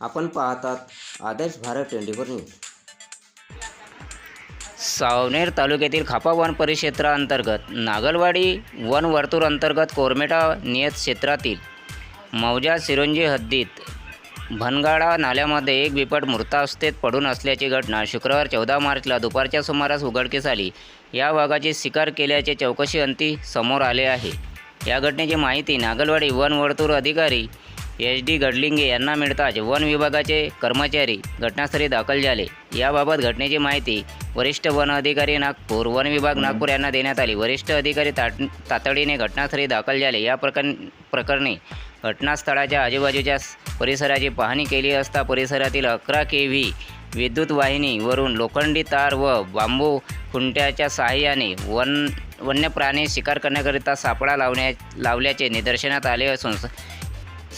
आपण पाहतात Adarsh Bharat twenty four news. Saoner तालुक्यातील खापा वन परिक्षेत्राअंतर्गत नागलवाडी वन वर्तुळ अंतर्गत कोरमेटा नियत क्षेत्रातील मौजा सिरोंजी हद्दीत भनगाडा नाल्यामध्ये एक बिपट मृतावस्थेत पडून असल्याची घटना शुक्रवार चौदा मार्चला दुपारच्या सुमारास उघडकीस आली. या वाघाची शिकार केल्याचे चौकशी अंती समोर आले आहे. या घटनेची माहिती नागलवाडी वन वर्तुळ अधिकारी एच डी गडलिंगे यांना मिळताच वन विभागाचे कर्मचारी घटनास्थळी दाखल झाले. याबाबत घटनेची माहिती वरिष्ठ वन अधिकारी नागपूर वन विभाग नागपूर यांना देण्यात आली. वरिष्ठ अधिकारी ताट तातडीने घटनास्थळी दाखल झाले. या प्रकरण प्रकरणी घटनास्थळाच्या आजूबाजूच्या परिसराची पाहणी केली असता परिसरातील अकरा के व्ही विद्युत वाहिनीवरून लोखंडी तार व बांबू खुंट्याच्या सहाय्याने वन वन्य प्राणी शिकार करण्याकरिता सापळा लावण्या लावल्याचे निदर्शनात आले असून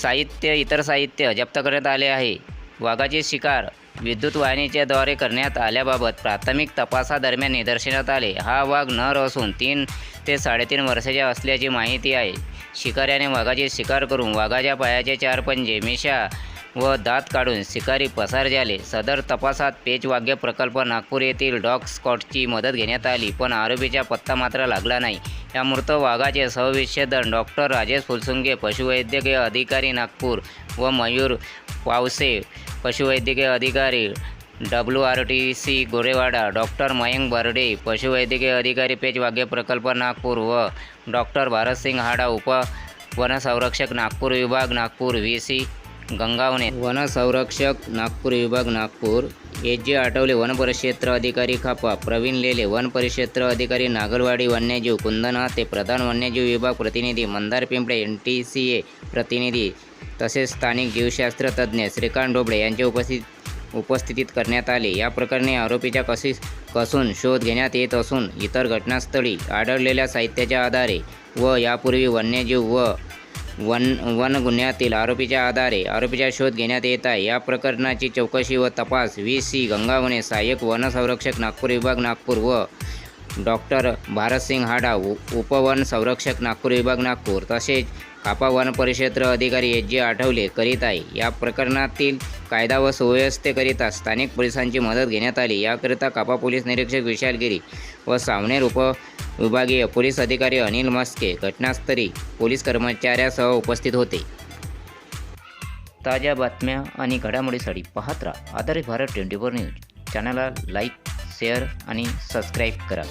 साहित्य इतर साहित्य जप्त करण्यात आले आहे. वाघाची शिकार विद्युत वाहिनीच्याद्वारे करण्यात आल्याबाबत प्राथमिक तपासादरम्यान निदर्शनात आले. हा वाघ नर असून तीन ते साडेतीन वर्षाच्या असल्याची माहिती आहे. शिकाऱ्याने वाघाची शिकार करून वाघाच्या पायाचे चार पंजे मिशा व दात काढून शिकारी पसार झाले. सदर तपासात पेचवाग्य प्रकल्प नागपूर येथील डॉग स्कॉटची मदत घेण्यात आली पण आरोपीचा पत्ता मात्र लागला नाही. या मृत वाघाचे सहविच्छेदन डॉक्टर राजेश फुलसुंगे पशुवैद्यकीय अधिकारी नागपूर व मयूर पावसे पशुवैद्यकीय अधिकारी W R T C Gorewada doctor Mayank Barde पशुवैद्यकीय अधिकारी पेचवाग्य प्रकल्प नागपूर व डॉक्टर भारतसिंग हाडा उप वनसंरक्षक नागपूर विभाग नागपूर व्ही सी गंगावणे वनसंरक्षक नागपूर विभाग नागपूर एच जे आठवले वनपरिक्षेत्र अधिकारी खापा प्रवीण लेले वनपरिक्षेत्र अधिकारी नागलवाडी वन्यजीव कुंदनाते प्रधान वन्यजीव विभाग प्रतिनिधी Mandar Pimple N T C A प्रतिनिधी तसेच स्थानिक जीवशास्त्र तज्ज्ञ श्रीकांत डोबळे यांच्या उपस्थित उपस्थितीत करण्यात आले. या प्रकरणी आरोपीच्या कशी कसून शोध घेण्यात येत असून इतर घटनास्थळी आढळलेल्या साहित्याच्या आधारे व यापूर्वी वन्यजीव व वन वन गुन्ह्यातील आरोपीच्या आधारे आरोपीचा शोध घेण्यात येत आहे. या प्रकरणाची चौकशी व तपास व्ही. सी. गंगावणे सहाय्यक वनसंरक्षक नागपूर विभाग नागपूर व डॉक्टर भारतसिंग हाडा उपवन संरक्षक नागपूर विभाग नागपूर तसेच कापा वन परिक्षेत्र अधिकारी एच जे. आठवले करीत आहे. या प्रकरणातील कायदा व सुव्यवस्थेकरिता स्थानिक पोलिसांची मदत घेण्यात आली. याकरिता कापा पोलीस निरीक्षक विशाल गिरी व सावनेर उप विभागीय पोलीस अधिकारी अनिल मस्के घटनास्थळी पोलीस कर्मचाऱ्यासह उपस्थित होते. ताज्या बातम्या आणि घडामोडीसाठी पाहत राहा आधारित भारत ट्वेंटी फोर न्यूज. चॅनलला लाईक शेअर आणि सबस्क्राईब करा.